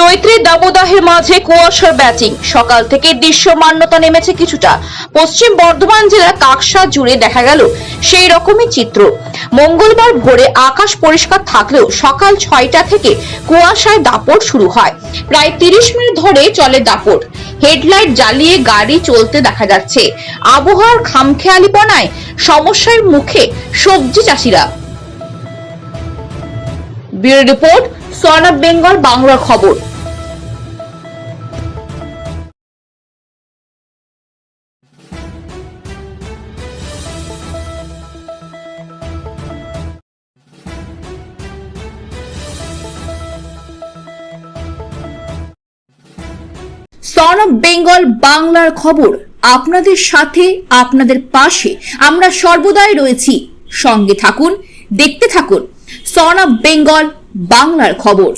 চৈত্রী দাবদাহের মাঝে কুয়াশার ব্যাটিং। সকাল থেকে দৃশ্যমান্যতা নেমেছে কিছুটা। পশ্চিম বর্ধমান জেলার কাকসা জুড়ে দেখা গেল সেই রকমই চিত্র। মঙ্গলবার ভোরে আকাশ পরিষ্কার থাকলেও সকাল ছয়টা থেকে কুয়াশায় দাপট শুরু হয়। প্রায় তিরিশ মিনিট ধরে চলে দাপট। হেডলাইট জ্বালিয়ে গাড়ি চলতে দেখা যাচ্ছে। আবহাওয়ার খামখেয়ালিপনায় সমস্যার মুখে সবজি চাষিরা। Bureau report son of Bengal Bangla খবর। সন অফ বেঙ্গল বাংলার খবর। আপনাদের সাথে, আপনাদের পাশে আমরা সর্বদাই রয়েছি। সঙ্গে থাকুন, দেখতে থাকুন। সন অফ বেঙ্গল বাংলার খবর।